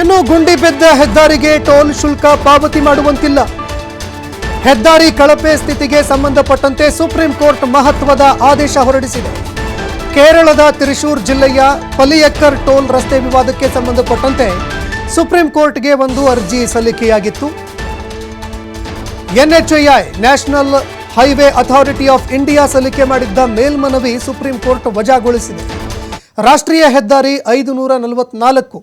ಇನ್ನು ಗುಂಡಿ ಬಿದ್ದ ಹೆದ್ದಾರಿಗೆ ಟೋಲ್ ಶುಲ್ಕ ಪಾವತಿ ಮಾಡುವಂತಿಲ್ಲ. ಹೆದ್ದಾರಿ ಕಳಪೆ ಸ್ಥಿತಿಗೆ ಸಂಬಂಧಪಟ್ಟಂತೆ ಸುಪ್ರೀಂ ಕೋರ್ಟ್ ಮಹತ್ವದ ಆದೇಶ ಹೊರಡಿಸಿದೆ. ಕೇರಳದ ತ್ರಿಶೂರ್ ಜಿಲ್ಲೆಯ ಪಲಿಯಕ್ಕರ್ ಟೋಲ್ ರಸ್ತೆ ವಿವಾದಕ್ಕೆ ಸಂಬಂಧಪಟ್ಟಂತೆ ಸುಪ್ರೀಂ ಕೋರ್ಟ್ಗೆ ಒಂದು ಅರ್ಜಿ ಸಲ್ಲಿಕೆಯಾಗಿತ್ತು. NHAI national highway authority of India ಸಲ್ಲಿಕೆ ಮಾಡಿದ್ದ ಮೇಲ್ಮನವಿ ಸುಪ್ರೀಂ ಕೋರ್ಟ್ ವಜಾಗೊಳಿಸಿದೆ. ರಾಷ್ಟ್ರೀಯ ಹೆದ್ದಾರಿ ಐದು ನೂರ ನಲವತ್ನಾಲ್ಕು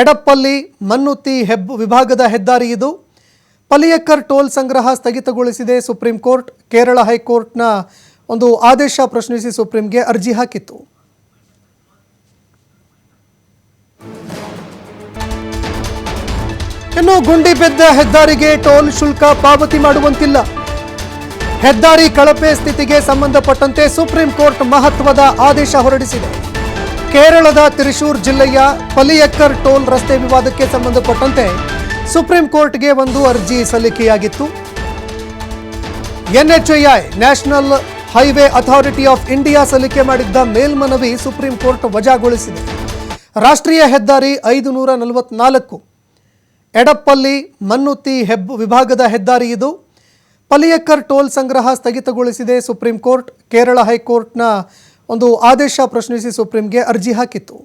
ಎಡಪ್ಪಲ್ಲಿ ಮನ್ನುತ್ತಿ ಹೆಬ್ ವಿಭಾಗದ ಹೆದ್ದಾರಿ ಇದು. ಪಲಿಯಕ್ಕರ್ ಟೋಲ್ ಸಂಗ್ರಹ ಸ್ಥಗಿತಗೊಳಿಸಿದೆ. ಸುಪ್ರೀಂ ಕೋರ್ಟ್, ಕೇರಳ ಹೈಕೋರ್ಟ್ನ ಒಂದು ಆದೇಶ ಪ್ರಶ್ನಿಸಿ ಸುಪ್ರೀಂಗೆ ಅರ್ಜಿ ಹಾಕಿತ್ತು. ಇನ್ನು ಗುಂಡಿ ಬೆದ್ದ ಹೆದ್ದಾರಿಗೆ ಟೋಲ್ ಶುಲ್ಕ ಪಾವತಿ ಮಾಡುವಂತಿಲ್ಲ. ಹೆದ್ದಾರಿ ಕಳಪೆ ಸ್ಥಿತಿಗೆ ಸಂಬಂಧಪಟ್ಟಂತೆ ಸುಪ್ರೀಂ ಕೋರ್ಟ್ ಮಹತ್ವದ ಆದೇಶ ಹೊರಡಿಸಿದೆ. ಕೇರಳದ ತ್ರಿಶೂರ್ ಜಿಲ್ಲೆಯ ಪಲಿಯಕ್ಕರ್ ಟೋಲ್ ರಸ್ತೆ ವಿವಾದಕ್ಕೆ ಸಂಬಂಧಪಟ್ಟಂತೆ ಸುಪ್ರೀಂ ಕೋರ್ಟ್ಗೆ ಒಂದು ಅರ್ಜಿ ಸಲ್ಲಿಕೆಯಾಗಿತ್ತು. NHAI national highway authority of India ಸಲ್ಲಿಕೆ ಮಾಡಿದ್ದ ಮೇಲ್ಮನವಿ ಸುಪ್ರೀಂ ಕೋರ್ಟ್ ವಜಾಗೊಳಿಸಿದೆ. ರಾಷ್ಟ್ರೀಯ ಹೆದ್ದಾರಿ ಐದು ನೂರ ನಲವತ್ನಾಲ್ಕು, ಎಡಪ್ಪಲ್ಲಿ ಮನ್ನುತ್ತಿ ಹೆಬ್ ವಿಭಾಗದ ಹೆದ್ದಾರಿ ಇದು. ಪಲಿಯಕ್ಕರ್ ಟೋಲ್ ಸಂಗ್ರಹ ಸ್ಥಗಿತಗೊಳಿಸಿದೆ ಸುಪ್ರೀಂ ಕೋರ್ಟ್, ಕೇರಳ ಹೈಕೋರ್ಟ್ನ ಒಂದು ಆದೇಶ ಪ್ರಶ್ನಿಸಿ ಸುಪ್ರೀಂಗೆ ಅರ್ಜಿ ಹಾಕಿತ್ತು.